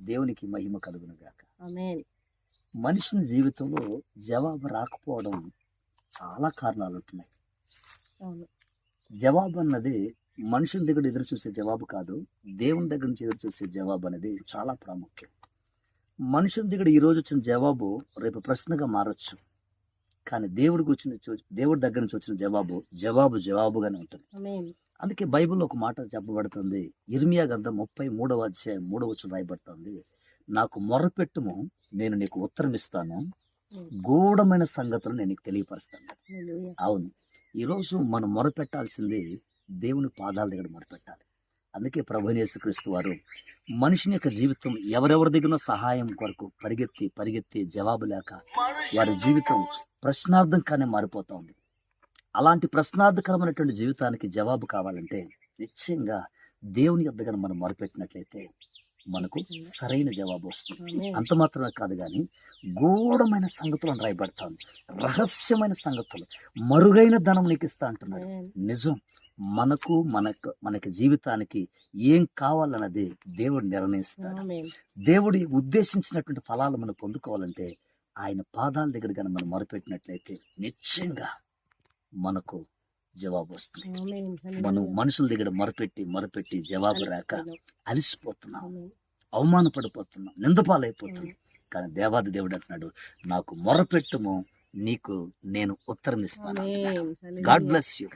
దేవునికి మహిమ కలుగును గాక ఆమేన్. మనిషిని జీవితంలో జవాబు రాకపోవడం చాలా కారణాలు ఉంటున్నాయి జవాబు అన్నది మనుషుల దగ్గర ఎదురు చూసే జవాబు కాదు దేవుని దగ్గర నుంచి ఎదురు చూసే జవాబు అనేది చాలా ప్రాముఖ్యం. మనుషుల దగ్గర ఈ రోజు వచ్చిన జవాబు రేపు ప్రశ్నగా మారచ్చు. కానీ దేవుడికి వచ్చిన దేవుడి దగ్గర నుంచి వచ్చిన జవాబు జవాబు జవాబుగానే ఉంటుంది. అందుకే బైబిల్లో ఒక మాట చెప్పబడుతుంది. ఇర్మియా గ్రంథం ముప్పై మూడవ అధ్యాయం మూడవ వచ్చిన రాయబడుతుంది. నాకు మొరపెట్టుము నేను నీకు ఉత్తరం ఇస్తాను. గూఢమైన సంగతులు నేను నీకు తెలియపరుస్తాను. అవును. ఈరోజు మనం మొరపెట్టాల్సింది దేవుని పాదాల దగ్గర మొరపెట్టాలి. అందుకే ప్రభు యేసుక్రీస్తు వారు మనిషిని యొక్క జీవితం ఎవరెవరి దగ్గర సహాయం కొరకు పరిగెత్తి పరిగెత్తి జవాబు లేక వారి జీవితం ప్రశ్నార్థంగానే మారిపోతా ఉంది. అలాంటి ప్రశ్నార్థకరమైనటువంటి జీవితానికి జవాబు కావాలంటే నిశ్చయంగా దేవుని యొద్దగా మనం మొరపెట్టినట్లయితే మనకు సరైన జవాబు వస్తుంది. అంత మాత్రమే కాదు కానీ గూఢమైన సంగతులు అని రాయబడతాను రహస్యమైన సంగతులు. మరుగైన ధనం నీకు ఇస్తా అంటున్నాడు. నిజం. మనకు మనకు మనకి జీవితానికి ఏం కావాలన్నది దేవుడు నిర్ణయిస్తాడు. దేవుడి ఉద్దేశించినటువంటి ఫలాలు మనం పొందుకోవాలంటే ఆయన పాదాల దగ్గర కానీ మనం మొరపెట్టినట్లయితే నిశ్చయంగా మనకు జవాబు వస్తుంది. మనం మనుషుల దగ్గర మొరపెట్టి మొరపెట్టి జవాబు రాక. అలసిపోతున్నాం. అవమానపడిపోతున్నాం. నిందపాలైపోతున్నాం. కానీ దేవాది దేవుడు అంటున్నాడు నాకు మొరపెట్టుము నీకు నేను ఉత్తరం ఇస్తాను గాడ్ బ్లెస్ యూ